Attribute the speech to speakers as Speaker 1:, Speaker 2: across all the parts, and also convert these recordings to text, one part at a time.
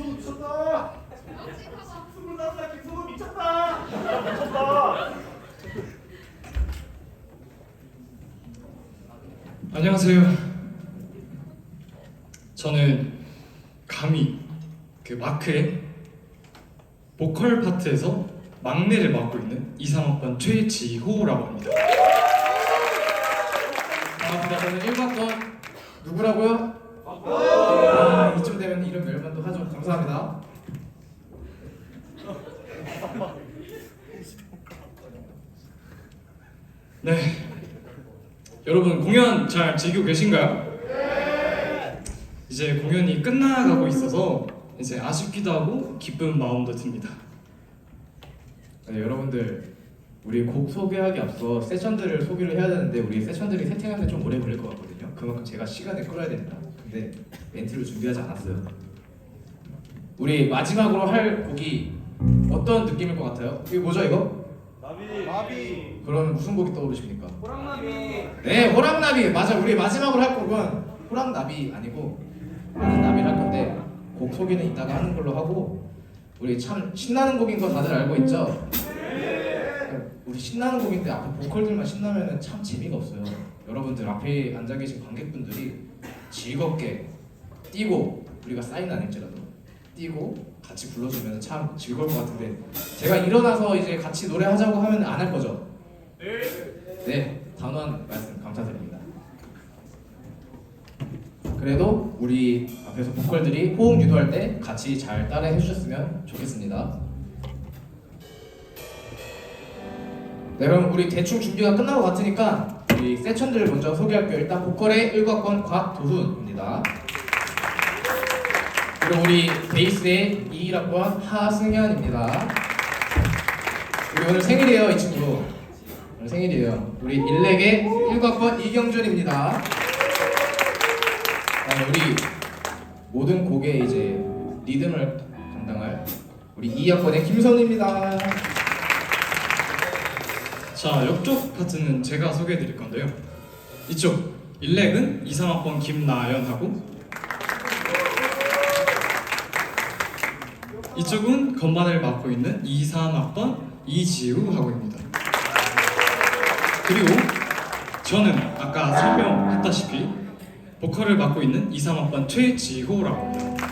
Speaker 1: 김소금 미쳤다. 스물다섯 살 김소금 미쳤다. 미쳤다.
Speaker 2: 안녕하세요. 저는 감히 그 마크의 보컬 파트에서 막내를 맡고 있는 23학번 최지호라고 합니다.
Speaker 3: 반갑습니다. 저는 1학번 누구라고요? 아, 이쯤 되면 이름 멸만도 하죠. 감사합니다.
Speaker 2: 네. 여러분 공연 잘 즐기고 계신가요? 이제 공연이 끝나가고 있어서 이제 아쉽기도 하고 기쁜 마음도 듭니다.
Speaker 3: 네, 여러분들 우리 곡 소개하기 앞서 세션들을 소개를 해야 되는데 우리 세션들이 세팅하는데 좀 오래 걸릴 것 같거든요. 그만큼 제가 시간을 끌어야 됩니다. 근데 멘트를 준비하지 않았어요. 우리 마지막으로 할 곡이 어떤 느낌일 것 같아요? 이거 뭐죠 이거?
Speaker 1: 나비. 나비.
Speaker 3: 그러면 무슨 곡이 떠오르십니까?
Speaker 1: 호랑나비.
Speaker 3: 네, 호랑나비 맞아. 우리 마지막으로 할 곡은 호랑나비 아니고 하는 나비를 할 건데 곡 소개는 이따가 하는 걸로 하고 우리 참 신나는 곡인 거 다들 알고 있죠? 우리 신나는 곡인데 앞에 보컬들만 신나면은 참 재미가 없어요. 여러분들 앞에 앉아 계신 관객분들이 즐겁게 뛰고 우리가 사인 아닐지라도 뛰고 같이 불러주면 참 즐거울 것 같은데 제가 일어나서 이제 같이 노래하자고 하면 안 할 거죠? 네, 단호한 말씀 감사드립니다. 그래도 우리 앞에서 보컬들이 호응 유도할 때 같이 잘 따라해 주셨으면 좋겠습니다. 네, 그럼 우리 대충 준비가 끝난 것 같으니까 우리 세션들을 먼저 소개할게요. 일단 보컬의 1학번 곽도훈입니다. 그리고 우리 베이스의 2학번 하승현입니다. 우리 오늘 생일이에요, 이 친구. 오늘 생일이에요. 우리 일렉의 1학번 이경준입니다. 우리 모든 곡의 이제 리듬을 담당할 우리 2학번의 김선우입니다.
Speaker 2: 자, 옆쪽 파트는 제가 소개해 드릴 건데요. 이쪽 일렉은 2, 3학번 김나연하고 이쪽은 건반을 맡고 있는 2, 3학번 이지우 하고입니다. 그리고 저는 아까 설명했다시피 보컬을 맡고 있는 2, 3학번 최지호라고 합니다.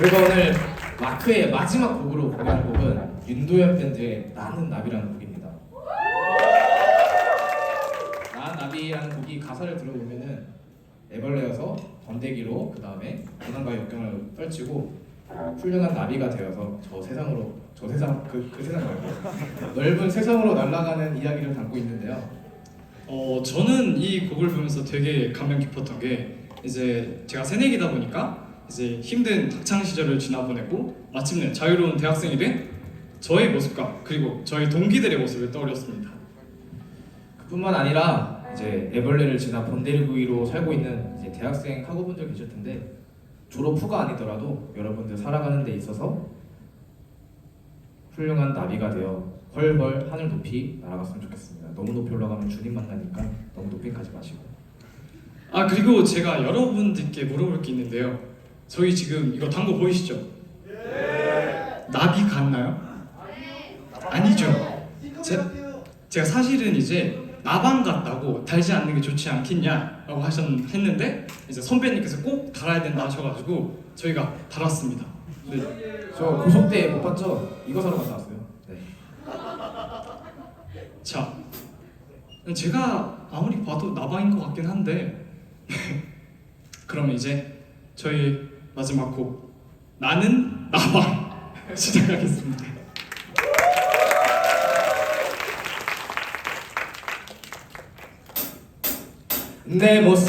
Speaker 3: 그리고 오늘 마크의 마지막 곡으로 공개할 곡은 윤도현 밴드의 나는 나비라는 곡 나비라는 곡이 가사를 들어보면은 애벌레여서 번데기로 그 다음에 고난과 역경을 떨치고 훌륭한 나비가 되어서 저 세상으로 저 세상 그, 그 세상 말고 넓은 세상으로 날아가는 이야기를 담고 있는데요.
Speaker 2: 어 저는 이 곡을 보면서 되게 감명 깊었던 게 이제 제가 새내기다 보니까 이제 힘든 학창 시절을 지나보내고 마침내 자유로운 대학생이 된 저의 모습과 그리고 저희 동기들의 모습을 떠올렸습니다.
Speaker 3: 그뿐만 아니라 이제 애벌레를 지나 번데리구이로 살고 있는 이제 대학생 학우분들 계실 텐데 졸업 후가 아니더라도 여러분들 살아가는 데 있어서 훌륭한 나비가 되어 훨훨 하늘 높이 날아갔으면 좋겠습니다. 너무 높이 올라가면 주님 만나니까 너무 높이 가지 마시고.
Speaker 2: 아 그리고 제가 여러분들께 물어볼 게 있는데요. 저희 지금 이거 단거 보이시죠? 나비 같나요? 아니죠. 제, 제가 사실은 이제 나방 같다고 달지 않는 게 좋지 않겠냐라고 하셨 했는데 이제 선배님께서 꼭 달아야 된다 하셔가지고 저희가 달았습니다. 네.
Speaker 3: 저 고속대 못 봤죠? 이거 사러 갔다 왔어요. 네.
Speaker 2: 자, 제가 아무리 봐도 나방인 것 같긴 한데 그럼 이제 저희 마지막 곡 나는 나방 시작하겠습니다.
Speaker 3: 내 모습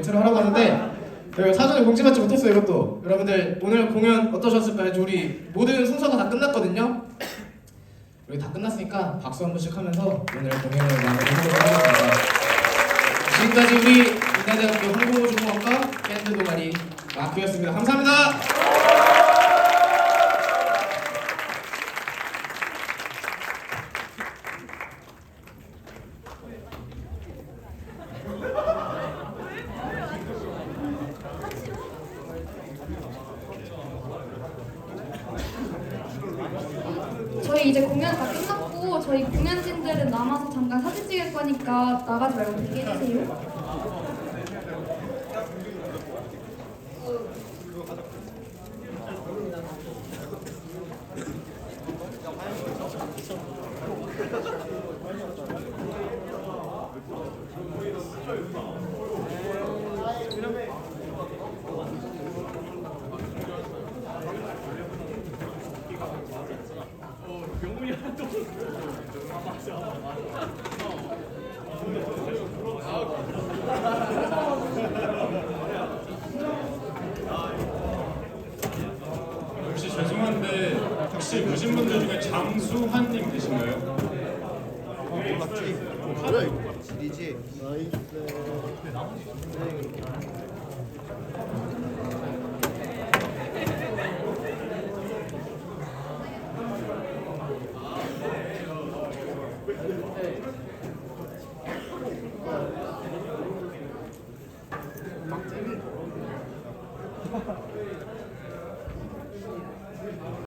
Speaker 3: 멘트를 하라고 하는데 저희가 사전에 공지받지 못했어요, 이것도. 여러분들 오늘 공연 어떠셨을까요? 우리 모든 순서가 다 끝났거든요. 우리 다 끝났으니까 박수 한 번씩 하면서 오늘 공연을 마무리해보도록 하겠습니다. 지금까지 우리 인하대학교 항공우주공학과 밴드 동아리 마크였습니다. 감사합니다.
Speaker 4: 저희 이제 공연 다 끝났고 저희 공연진들은 남아서 잠깐 사진 찍을 거니까 나가지 말고 대기 해주세요.
Speaker 5: 혹시 죄송한데 혹시 보신 분들 중에 장수환님 계신가요?
Speaker 1: 뭐야 이거? 지리지.